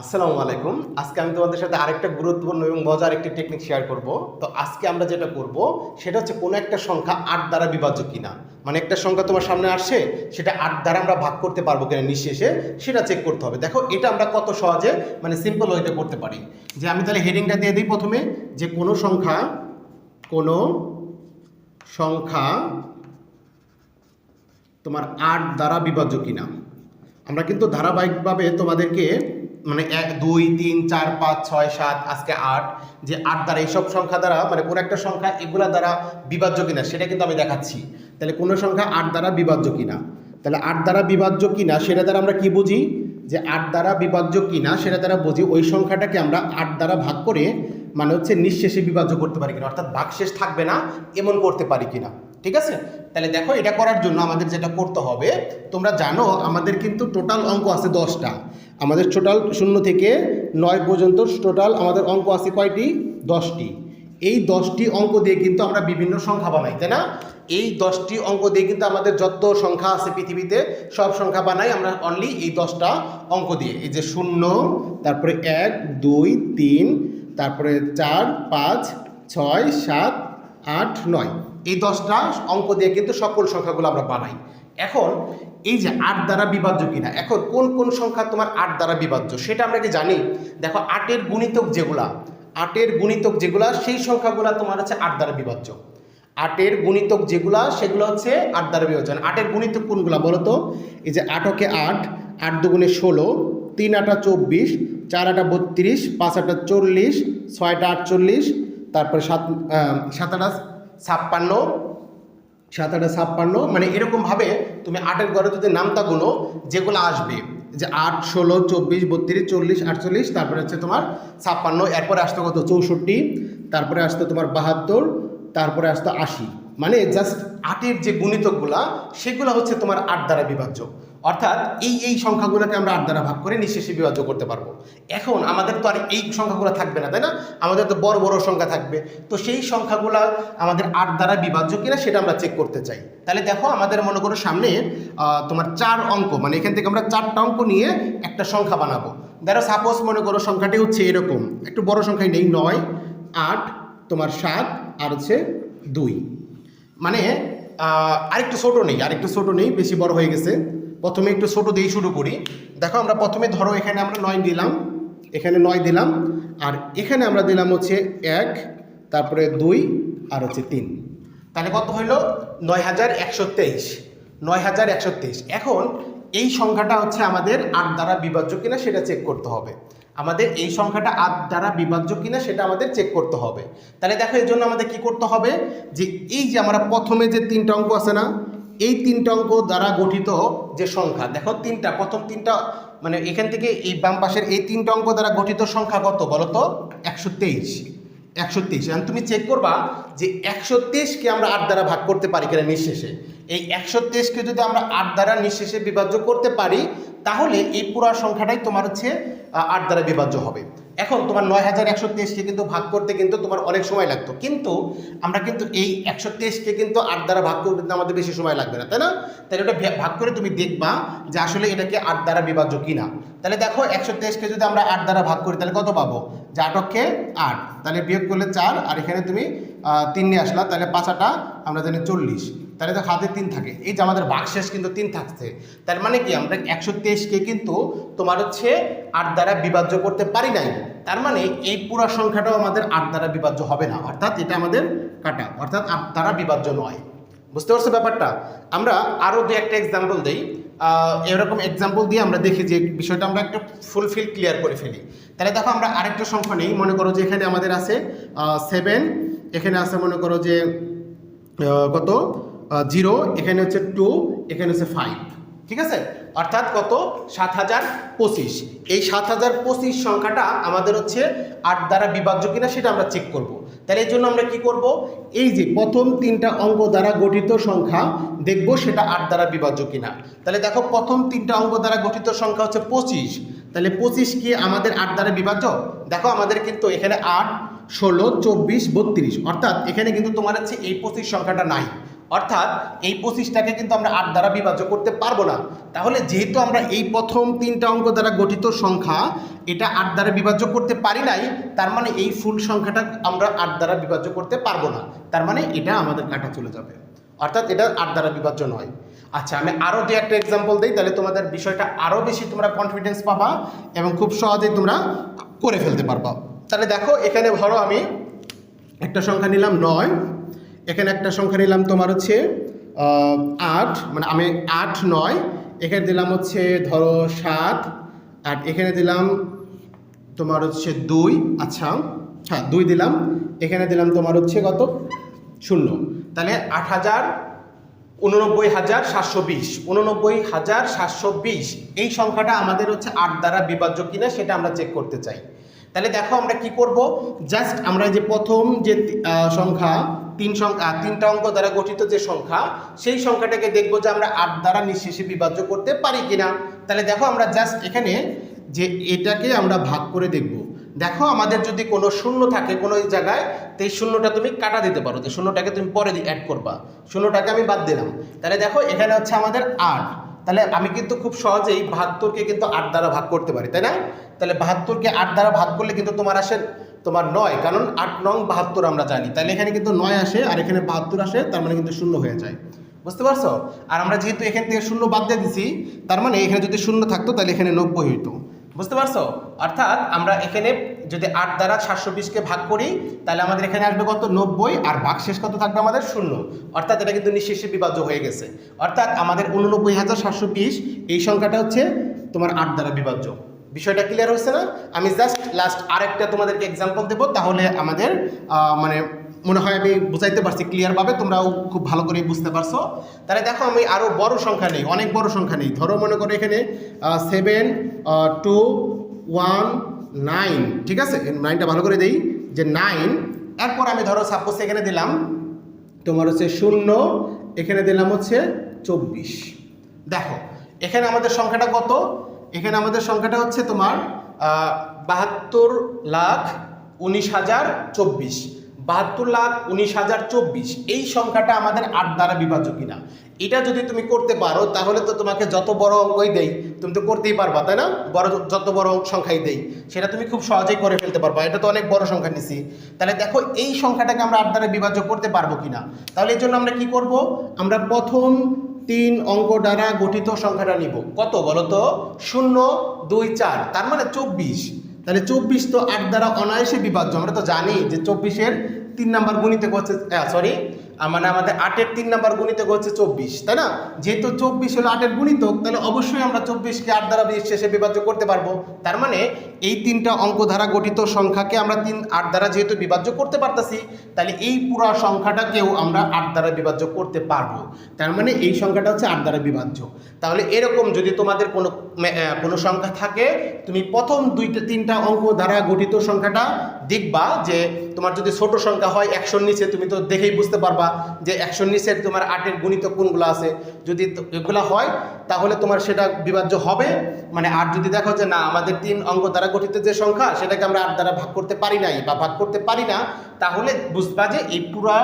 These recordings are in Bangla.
আসসালামু আলাইকুম। আজকে আমি তোমাদের সাথে আরেকটা গুরুত্বপূর্ণ এবং মজার একটি টেকনিক শেয়ার করব। তো আজকে আমরা যেটা করব, সেটা হচ্ছে কোনো একটা সংখ্যা আট দ্বারা বিভাজ্য কিনা। মানে একটা সংখ্যা তোমার সামনে আসছে, সেটা আট দ্বারা আমরা ভাগ করতে পারব কিনা নিঃশেষে, সেটা চেক করতে হবে। দেখো, এটা আমরা কত সহজে মানে সিম্পল ওয়েতে করতে পারি। যে আমি তাহলে হেডিংটা দিয়ে দিই প্রথমে, যে কোনো সংখ্যা কোনো সংখ্যা তোমার আট দ্বারা বিভাজ্য কিনা। আমরা কিন্তু ধারাবাহিকভাবে তোমাদেরকে মানে এক, দুই, তিন, চার, পাঁচ, ছয়, সাত, আজকে আট, যে আট দ্বারা এইসব সংখ্যা দ্বারা মানে কোনো একটা সংখ্যা এগুলা দ্বারা বিভাজ্য কিনা, সেটা কিন্তু আমি দেখাচ্ছি। তাহলে কোনো সংখ্যা আট দ্বারা বিভাজ্য কিনা? তাহলে আট দ্বারা বিভাজ্য কিনা, সেটা দ্বারা আমরা কি বুঝি? যে আট দ্বারা বিভাজ্য কিনা, সেটা দ্বারা বুঝি ওই সংখ্যাটাকে আমরা আট দ্বারা ভাগ করে মানে হচ্ছে নিঃশেষে বিভাজ্য করতে পারি কিনা, অর্থাৎ ভাগশেষ থাকবে না, এমন করতে পারি কিনা। ঠিক আছে? তাহলে দেখো, এটা করার জন্য আমাদের যেটা করতে হবে, তোমরা জানো, আমাদের কিন্তু টোটাল অঙ্ক আছে দশটা। আমাদের টোটাল শূন্য থেকে নয় পর্যন্ত টোটাল আমাদের অঙ্ক আছে কয়টি? দশটি। এই দশটি অঙ্ক দিয়ে কিন্তু আমরা বিভিন্ন সংখ্যা বানাই, তাই না? এই দশটি অঙ্ক দিয়ে কিন্তু আমাদের যত সংখ্যা আছে পৃথিবীতে, সব সংখ্যা বানাই আমরা অনলি এই দশটা অঙ্ক দিয়ে। এই যে শূন্য, তারপরে এক, দুই, তিন, তারপরে চার, পাঁচ, ছয়, সাত, আট, নয়। এই দশটা অঙ্ক দিয়ে কিন্তু সকল সংখ্যাগুলো আমরা বানাই। এখন এই যে আট দ্বারা বিভাজ্য কিনা, এখন কোন কোন সংখ্যা তোমার আট দ্বারা বিভাজ্য, সেটা আমরা কি জানি? দেখো, আটের গুণিতক যেগুলা, আটের গুণিতক যেগুলা, সেই সংখ্যাগুলা তোমার হচ্ছে আট দ্বারা বিভাজ্য। আটের গুণিতক যেগুলা, সেগুলো হচ্ছে আট দ্বারা বিভাজ্য। আটের গুণিতক কোনগুলা বলো তো এই যে আটকে আট আট দুগুণে ষোলো, তিন আটা চব্বিশ, চার আটা বত্রিশ, পাঁচ আটা চল্লিশ ছয়টা আটচল্লিশ, তারপরে সাত সাত আটা ছাপ্পান্ন সাত আটা ছাপ্পান্ন মানে এরকমভাবে তুমি আটের ঘরে যদি নামতা গুলো যেগুলো আসবে, যে আট, ষোলো, চব্বিশ, বত্রিশ, চল্লিশ, আটচল্লিশ, তারপরে হচ্ছে তোমার ছাপ্পান্ন, এরপরে আসতো কত? চৌষট্টি, তারপরে আসতো তোমার বাহাত্তর, তারপরে আসতো আশি। মানে জাস্ট আটের যে গুণিতকগুলা, সেগুলো হচ্ছে তোমার আট দ্বারা বিভাজ্য। অর্থাৎ এই এই সংখ্যাগুলোকে আমরা আট দ্বারা ভাগ করে নিঃশেষে বিভাজ্য করতে পারব। এখন আমাদের তো আর এই সংখ্যাগুলো থাকবে না, তাই না? আমাদের তো বড় বড় সংখ্যা থাকবে। তো সেই সংখ্যাগুলো আমাদের আট দ্বারা বিভাজ্য কিনা সেটা আমরা চেক করতে চাই। তাহলে দেখো আমাদের মনে করো সামনে তোমার চার অঙ্ক মানে এখান থেকে আমরা চারটা অঙ্ক নিয়ে একটা সংখ্যা বানাবো। ধরো সাপোজ মনে করো সংখ্যাটি হচ্ছে এরকম, একটু বড় সংখ্যাই নেই, নয়, আট, তোমার সাত, আর হচ্ছে দুই। মানে আরেকটু ছোটো নেই, আরেকটু ছোটো নেই, বেশি বড় হয়ে গেছে। প্রথমে একটু ছোটো দিয়েই শুরু করি। দেখো, আমরা প্রথমে ধরো এখানে আমরা নয় দিলাম। এখানে নয় দিলাম। আর এখানে আমরা দিলাম হচ্ছে এক, তারপরে দুই আর হচ্ছে তিন। তাহলে কত হইল? নয় হাজার একশো তেইশ। নয় হাজার একশো তেইশ। এখন এই সংখ্যাটা হচ্ছে আমাদের আট দ্বারা বিভাজ্য কিনা সেটা চেক করতে হবে। আমাদের এই সংখ্যাটা আট দ্বারা বিভাজ্য কিনা সেটা আমাদের চেক করতে হবে। তাহলে দেখো, এর জন্য আমাদের কি করতে হবে? যে এই যে আমরা প্রথমে যে তিনটা অঙ্ক আছে না এই তিনটা অঙ্ক দ্বারা গঠিত যে সংখ্যা, দেখো তিনটা, প্রথম তিনটা মানে এখান থেকে এই বাম পাশের এই তিনটা অঙ্ক দ্বারা গঠিত সংখ্যা কত বলো তো? একশো তেইশ। একশো তেইশ। এখন তুমি চেক করবা যে একশো তেইশকে আমরা আট দ্বারা ভাগ করতে পারি কিনা নিঃশেষে। এই একশো তেইশকে যদি আমরা আট দ্বারা নিঃশেষে বিভাজ্য করতে পারি, তাহলে এই পুরো সংখ্যাটাই তোমার হচ্ছে আট দ্বারা বিভাজ্য হবে। এখন তোমার নয় হাজার একশো তেইশকে কিন্তু ভাগ করতে কিন্তু তোমার অনেক সময় লাগতো। কিন্তু আমরা কিন্তু এই একশো তেইশকে কিন্তু আট দ্বারা ভাগ করতে কিন্তু আমাদের বেশি সময় লাগবে না, তাই না? তাহলে ওটা ভাগ করে তুমি দেখবা যে আসলে এটাকে আট দ্বারা বিভাজ্য কিনা। তাহলে দেখো একশো তেইশকে যদি আমরা আট দ্বারা ভাগ করি, তাহলে কত পাবো? যে আটককে আট। তাহলে বিয়োগ করলে চার, আর এখানে তুমি তিন নিয়ে আসলা, তাহলে পাঁচাটা আমরা জানি চল্লিশ। তাহলে তো হাতে তিন থাকে। এই যে আমাদের বাক্সেস কিন্তু তিন থাকছে। তার মানে কি? আমরা একশো তেইশকে কিন্তু তোমার হচ্ছে আট দ্বারা বিভাজ্য করতে পারি নাই। তার মানে এই পুরো সংখ্যাটাও আমাদের আট দ্বারা বিভাজ্য হবে না। অর্থাৎ এটা আমাদের কাটা। অর্থাৎ আট দ্বারা বিভাজ্য নয়। বুঝতে পারছ ব্যাপারটা? আমরা আরও দু একটা এক্সাম্পল দিই। এরকম এক্সাম্পল দিয়ে আমরা দেখি যে বিষয়টা আমরা একটা ফুলফিল ক্লিয়ার করে ফেলি। তাহলে দেখো আমরা আরেকটা সংখ্যা নেই। মনে করো যে এখানে আমাদের আছে সেভেন এখানে আছে মনে করো যে কত? জিরো, এখানে হচ্ছে টু এখানে হচ্ছে ফাইভ ঠিক আছে? অর্থাৎ কত? সাত হাজার পঁচিশ। এই সাত হাজার পঁচিশ সংখ্যাটা আমাদের হচ্ছে আট দ্বারা বিভাজ্য কিনা সেটা আমরা চেক করব। তাহলে এর জন্য আমরা কি করব? এই যে প্রথম তিনটা অঙ্ক দ্বারা গঠিত সংখ্যা, দেখব সেটা আট দ্বারা বিভাজ্য কিনা। তাহলে দেখো, প্রথম তিনটা অঙ্ক দ্বারা গঠিত সংখ্যা হচ্ছে পঁচিশ। তাহলে পঁচিশ কি আমাদের আট দ্বারা বিভাজ্য? দেখো, আমাদের কিন্তু এখানে আট, ষোলো, চব্বিশ, বত্রিশ। অর্থাৎ এখানে কিন্তু তোমার হচ্ছে এই পঁচিশ সংখ্যাটা নাই। অর্থাৎ এই পঁচিশটাকে কিন্তু আমরা আট দ্বারা বিভাজ্য করতে পারব না। তাহলে যেহেতু আমরা এই প্রথম তিনটা অঙ্ক দ্বারা গঠিত সংখ্যা, এটা আট দ্বারা বিভাজ্য করতে পারি নাই, তার মানে এই ফুল সংখ্যাটা আমরা আট দ্বারা বিভাজ্য করতে পারব না। তার মানে এটা আমাদের কাটা চলে যাবে। অর্থাৎ এটা আট দ্বারা বিভাজ্য নয়। আচ্ছা আমি আরও দু একটা এক্সাম্পল দিই, তাহলে তোমাদের বিষয়টা আরও বেশি তোমরা কনফিডেন্স পাবা এবং খুব সহজেই তোমরা করে ফেলতে পারবা। তাহলে দেখো, এখানে ধরো আমি একটা সংখ্যা নিলাম নয় এখানে একটা সংখ্যা নিলাম, তোমার হচ্ছে আট মানে আমি আট নয়, এখানে দিলাম হচ্ছে, ধরো সাত, আর এখানে দিলাম তোমার হচ্ছে দুই আচ্ছা হ্যাঁ দুই দিলাম, এখানে দিলাম তোমার হচ্ছে কত? শূন্য। তাহলে আট হাজার উননব্বই হাজার সাতশো বিশ, উননব্বই হাজার সাতশো বিশ, এই সংখ্যাটা আমাদের হচ্ছে আট দ্বারা বিভাজ্য কিনা সেটা আমরা চেক করতে চাই। তাহলে দেখো আমরা কি করব? জাস্ট আমরা যে প্রথম যে সংখ্যা তিন সংখ্যা তিনটা অঙ্ক দ্বারা গঠিত যে সংখ্যা, সেই সংখ্যাটাকে দেখব যে আমরা আট দ্বারা নিঃশেষে বিভাজ্য করতে পারি কিনা। তাহলে দেখো আমরা জাস্ট এখানে যে এটাকে আমরা ভাগ করে দেখব। দেখো আমাদের যদি কোনো শূন্য থাকে কোনো জায়গায়, তো এই শূন্যটা তুমি কাটা দিতে পারো। যে শূন্যটাকে তুমি পরে অ্যাড করবা। শূন্যটাকে আমি বাদ দিলাম। তাহলে দেখো এখানে হচ্ছে আমাদের আট। তাহলে আমি কিন্তু খুব সহজেই বাহাত্তরকে কিন্তু আট দ্বারা ভাগ করতে পারি, তাই না? তাহলে বাহাত্তরকে আট দ্বারা ভাগ করলে কিন্তু তোমার আসে তোমার নয়, কারণ আট নং বাহাত্তর আমরা জানি। তাহলে এখানে কিন্তু নয় আসে আর এখানে বাহাত্তর আসে, তার মানে কিন্তু শূন্য হয়ে যায়। বুঝতে পারছ? আর আমরা যেহেতু এখান থেকে শূন্য বাদ দিয়ে দিছি, তার মানে এখানে যদি শূন্য থাকতো তাহলে এখানে নব্বই হইতো। বুঝতে পারছ? অর্থাৎ আমরা এখানে যদি আট দ্বারা সাতশো বিশকে ভাগ করি তাহলে আমাদের এখানে আসবে কত? নব্বই, আর ভাগ শেষ কত থাকবে আমাদের? শূন্য। অর্থাৎ এটা কিন্তু নিঃশেষে বিভাজ্য হয়ে গেছে। অর্থাৎ আমাদের উননব্বই হাজার সাতশো বিশ, এই সংখ্যাটা হচ্ছে তোমার আট দ্বারা বিভাজ্য। বিষয়টা ক্লিয়ার হয়েছে না? আমি জাস্ট লাস্ট আরেকটা তোমাদেরকে এক্সাম্পল দেবো, তাহলে আমাদের মানে মনে হয় আমি বুঝাইতে পারছি ক্লিয়ারভাবে তোমরাও খুব ভালো করে বুঝতে পারছ। তাহলে দেখো, আমি আরও বড় সংখ্যা নেই, অনেক বড় সংখ্যা নেই। ধরো মনে করো এখানে সেভেন টু ওয়ান নাইন ঠিক আছে? নাইনটা ভালো করে দেই, যে নাইন এরপর আমি ধরো সাপোজ এখানে দিলাম, তোমার হচ্ছে শূন্য, এখানে দিলাম হচ্ছে চব্বিশ। দেখো, এখানে আমাদের সংখ্যাটা কত? এখানে আমাদের সংখ্যাটা হচ্ছে তোমার বাহাত্তর লাখ উনিশ হাজার চব্বিশ। বাহাত্তর লাখ উনিশ হাজার চব্বিশ, এই সংখ্যাটা আমাদের আট দ্বারা বিভাজ্য কিনা। এটা যদি তুমি করতে পারো, তাহলে তো তোমাকে যত বড় অঙ্কই দেই, তুমি তো করতেই পারবা, তাই না? বড়, যত বড় সংখ্যাই দেই, সেটা তুমি খুব সহজেই করে ফেলতে পারবা। এটা তো অনেক বড় সংখ্যা নিছি। তাহলে দেখো, এই সংখ্যাটাকে আমরা আট দ্বারা বিভাজ্য করতে পারব কিনা। তাহলে এর জন্য আমরা কি করব? আমরা প্রথম তিন অঙ্ক দ্বারা গঠিত সংখ্যাটা নিব। কত বলতো শূন্য, দুই, চার। তার মানে চব্বিশ। তাহলে চব্বিশ তো আট দ্বারা অনায়াসে বিভাজ্য। আমরা তো জানি যে চব্বিশের তিন নাম্বার গুণিতে হচ্ছে সরি মানে আমাদের আটের তিন নাম্বার গুণিতক হচ্ছে চব্বিশ, তাই না? যেহেতু চব্বিশ হলো আটের গুণিতক, তাহলে অবশ্যই আমরা চব্বিশকে আট দ্বারা বিশ শেষে বিভাজ্য করতে পারব। তার মানে এই তিনটা অঙ্ক দ্বারা গঠিত সংখ্যাকে আমরা তিন আট দ্বারা যেহেতু বিভাজ্য করতে পারতাছি, তাহলে এই পুরো সংখ্যাটাকেও আমরা আট দ্বারা বিভাজ্য করতে পারব। তার মানে এই সংখ্যাটা হচ্ছে আট দ্বারা বিভাজ্য। তাহলে এরকম যদি তোমাদের কোনো কোনো সংখ্যা থাকে, তুমি প্রথম দুইটা, তিনটা অঙ্ক দ্বারা গঠিত সংখ্যাটা দেখবা যে তোমার যদি ছোট সংখ্যা হয় একশোর নিচে, তুমি তো দেখেই বুঝতে পারবা যে একশোর নিচের তোমার আটের গুণিত কোনগুলো আছে। যদি এগুলো হয় তাহলে তোমার সেটা বিভাজ্য হবে। মানে আর যদি দেখো যে না, আমাদের তিন অঙ্ক দ্বারা গঠিত যে সংখ্যা, সেটাকে আমরা আট দ্বারা ভাগ করতে পারি নাই বা ভাগ করতে পারি না, তাহলে বুঝবা যে এই পুরা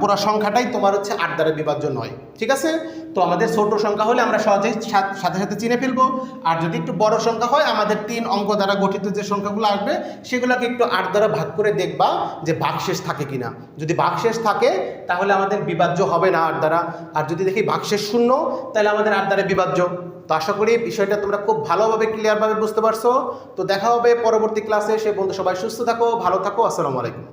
পুরা সংখ্যাটাই তোমার হচ্ছে আট দ্বারা বিভাজ্য নয়। ঠিক আছে? তো আমাদের ছোট সংখ্যা হলে আমরা সহজেই সাথে সাথে চিনে ফেলব। আর যদি একটু বড় সংখ্যা হয়, আমাদের তিন অঙ্ক দ্বারা গঠিত যে সংখ্যাগুলো আসবে, সেগুলোকে একটু আট দ্বারা ভাগ করে দেখবা যে ভাগশেষ থাকে কিনা। যদি ভাগশেষ থাকে, তাহলে আমাদের বিভাজ্য হবে না আট দ্বারা। আর যদি দেখি ভাগশেষ শূন্য, তাহলে আমাদের আড্ডারে বিভাজ্য। তো আশা করি বিষয়টা তোমরা খুব ভালোভাবে ক্লিয়ারভাবে বুঝতে পারছ। তো দেখা হবে পরবর্তী ক্লাসে সে বন্ধু সবাই সুস্থ থাকো, ভালো থাকো। আসসালামু আলাইকুম।